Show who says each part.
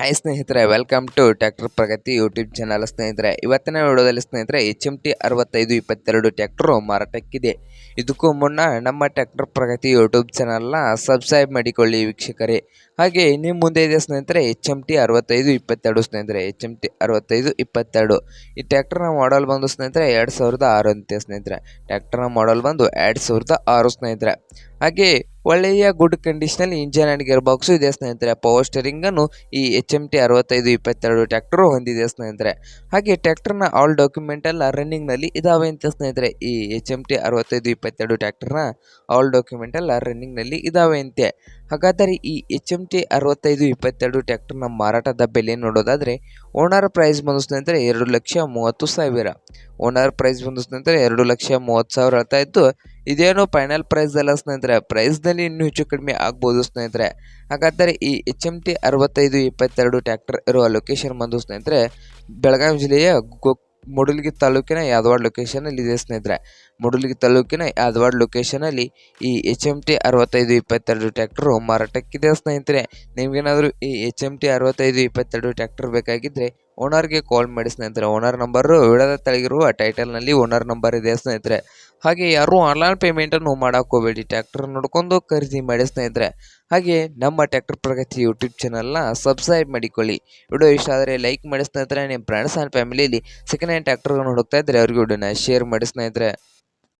Speaker 1: Hi ಸ್ನೇಹಿತರೆ welcome to tractor Pragati YouTube channel ಸ್ನೇಹಿತರೆ. ಇವತ್ತಿನ ವಿಡಿಯೋದಲ್ಲಿ, ಸ್ನೇಹಿತರೆ ಎಚ್ ಎಂ ಟಿ ಅರವತ್ತೈದು ಇಪ್ಪತ್ತೆರಡು ಟ್ಯಾಕ್ಟ್ರು ಮಾರಾಟಕ್ಕಿದೆ. ಇದಕ್ಕೂ ಮುನ್ನ ನಮ್ಮ ಟ್ಯಾಕ್ಟರ್ ಪ್ರಗತಿ ಯೂಟ್ಯೂಬ್ ಚಾನಲ್ನ ಸಬ್ಸ್ಕ್ರೈಬ್ ಮಾಡಿಕೊಳ್ಳಿ ವೀಕ್ಷಕರೇ. ಹಾಗೆ ನಿಮ್ಮ ಮುಂದೆ ಇದೆ, ಸ್ನೇಹಿತರೆ ಎಚ್ ಎಂ ಟಿ ಅರವತ್ತೈದು ಇಪ್ಪತ್ತೆರಡು, ಸ್ನೇಹಿತರೆ. ಎಚ್ ಎಂ ಟಿ ಅರವತ್ತೈದು ಇಪ್ಪತ್ತೆರಡು. ಈ ಟ್ಯಾಕ್ಟರ್ನ ಮಾಡಲ್ ಬಂದು, ಸ್ನೇಹಿತರೆ, ಎರಡು ಸಾವಿರದ ಆರು ಅಂತೆ, ಸ್ನೇಹಿತರೆ. ಟ್ಯಾಕ್ಟರ್ನ ಮಾಡಲ್ ಬಂದು ಎರಡು ಸಾವಿರದ ಆರು, ಸ್ನೇಹಿತರೆ. ಹಾಗೆ ಒಳ್ಳೆಯ ಗುಡ್ ಕಂಡೀಷನಲ್ಲಿ ಇಂಜಿನ್ ಆ್ಯಂಡ್ ಗೇರ್ ಬಾಕ್ಸು ಇದೆ ಸ್ನೇಹಿತರೆ. ಪವರ್ ಸ್ಟೇರಿಂಗನ್ನು ಈ ಎಚ್ ಎಂ ಟಿ ಅರವತ್ತೈದು, ಇಪ್ಪತ್ತೆರಡು ಟ್ಯಾಕ್ಟ್ರು ಹೊಂದಿದೆ ಸ್ನೇಹಿತರೆ. ಹಾಗೆ ಟ್ಯಾಕ್ಟರ್ನ ಆಲ್ ಡಾಕ್ಯುಮೆಂಟ್ ಎಲ್ಲ ರನ್ನಿಂಗ್ನಲ್ಲಿ ಇದಾವೆ ಅಂತ ಸ್ನೇಹಿತರೆ. ಈ ಎಚ್ ಎಂ ಟಿ ಅರವತ್ತೈದು, ಇಪ್ಪತ್ತೆರಡು ಟ್ಯಾಕ್ಟರ್ನ ಆಲ್ ಡಾಕ್ಯುಮೆಂಟ್ ಎಲ್ಲ ರನ್ನಿಂಗ್ನಲ್ಲಿ ಇದಾವೆ ಅಂತೆ. ಹಾಗಾದರೆ ಈ ಎಚ್ ಎಂ ಟಿ ಅರವತ್ತೈದು, ಇಪ್ಪತ್ತೆರಡು ಟ್ಯಾಕ್ಟರ್ನ ಮಾರಾಟದ ಬೆಲೆ ನೋಡೋದಾದರೆ ಓನರ್ ಪ್ರೈಸ್ ಬಂದು ಸ್ನೇಹಿತರೆ ಎರಡು ಲಕ್ಷ ಮೂವತ್ತು ಸಾವಿರ. ಓನರ್ ಪ್ರೈಸ್ ಬಂದು ಸ್ನೇಹಿತರೆ ಎರಡು ಲಕ್ಷ ಮೂವತ್ತು ಸಾವಿರ ಹೇಳ್ತಾ ಇದ್ದು ಇದೇನು ಫೈನಲ್ ಪ್ರೈಸ್ ಅಲ್ಲ ಸ್ನೇಹಿತರೆ. ಪ್ರೈಸ್ನಲ್ಲಿ ಇನ್ನೂ ಹೆಚ್ಚು ಕಡಿಮೆ ಆಗ್ಬೋದು ಸ್ನೇಹಿತರೆ. ಹಾಗಾದರೆ ಈ ಎಚ್ ಎಂ ಟಿ ಅರವತ್ತೈದು ಇಪ್ಪತ್ತೆರಡು ಟ್ಯಾಕ್ಟರ್ ಇರುವ ಲೊಕೇಶನ್ ಬಂದು ಸ್ನೇಹಿತರೆ, ಬೆಳಗಾವಿ ಜಿಲ್ಲೆಯ ಗೊ ಮುಡಲ್ಗಿ ತಾಲೂಕಿನ ಯಾದವಾಡ ಲೊಕೇಶನಲ್ಲಿ ಇದೆ ಸ್ನೇಹಿತರೆ. ಮುಡಲ್ಗಿ ತಾಲೂಕಿನ ಯಾದವಾಡ ಲೊಕೇಶನಲ್ಲಿ ಈ ಎಚ್ ಎಂ ಟಿ ಅರವತ್ತೈದು ಇಪ್ಪತ್ತೆರಡು ಟ್ಯಾಕ್ಟರು ಮಾರಾಟಕ್ಕಿದೆ ಸ್ನೇಹಿತರೆ. ನಿಮಗೇನಾದರೂ ಈ ಎಚ್ ಎಂ ಟಿ ಅರವತ್ತೈದು ಇಪ್ಪತ್ತೆರಡು ಟ್ಯಾಕ್ಟರ್ ಬೇಕಾಗಿದ್ದರೆ ಓನರ್ಗೆ ಕಾಲ್ ಮಾಡಿ ಸ್ನೇಹಿತರೆ. ಓನರ್ ನಂಬರು ವಿಡದ ತಳಗಿರುವ ಟೈಟಲ್ನಲ್ಲಿ ಓನರ್ ನಂಬರ್ ಇದೆ ಸ್ನೇಹಿತರೆ. ಹಾಗೆ ಯಾರು ಆನ್ಲೈನ್ ಪೇಮೆಂಟನ್ನು ಮಾಡೋಕೆ ಹೋಗಬೇಡಿ. ಟ್ರ್ಯಾಕ್ಟರ್ ನೋಡ್ಕೊಂಡು ಖರೀದಿ ಮಾಡಿ ಸ್ನೇಹಿತರೆ. ಹಾಗೆ ನಮ್ಮ ಟ್ರ್ಯಾಕ್ಟರ್ ಪ್ರಗತಿ ಯೂಟ್ಯೂಬ್ ಚಾನಲ್ನ ಸಬ್ಸ್ಕ್ರೈಬ್ ಮಾಡಿಕೊಳ್ಳಿ. ವಿಡಿಯೋ ಇಷ್ಟ ಆದರೆ ಲೈಕ್ ಮಾಡಿ ಸ್ನೇಹಿತರೆ. ನಿಮ್ಮ ಫ್ರೆಂಡ್ಸ್ ಆ್ಯಂಡ್ ಫ್ಯಾಮಿಲಿಯಲ್ಲಿ ಸೆಕೆಂಡ್ ಹ್ಯಾಂಡ್ ಟ್ರ್ಯಾಕ್ಟರ್ಗಳನ್ನು ಹುಡುಕ್ತಾ ಇದ್ದರೆ ಅವ್ರಿಗೆ ವಿಡಿಯೋನ ಶೇರ್ ಮಾಡಿ ಸ್ನೇಹಿತರೆ.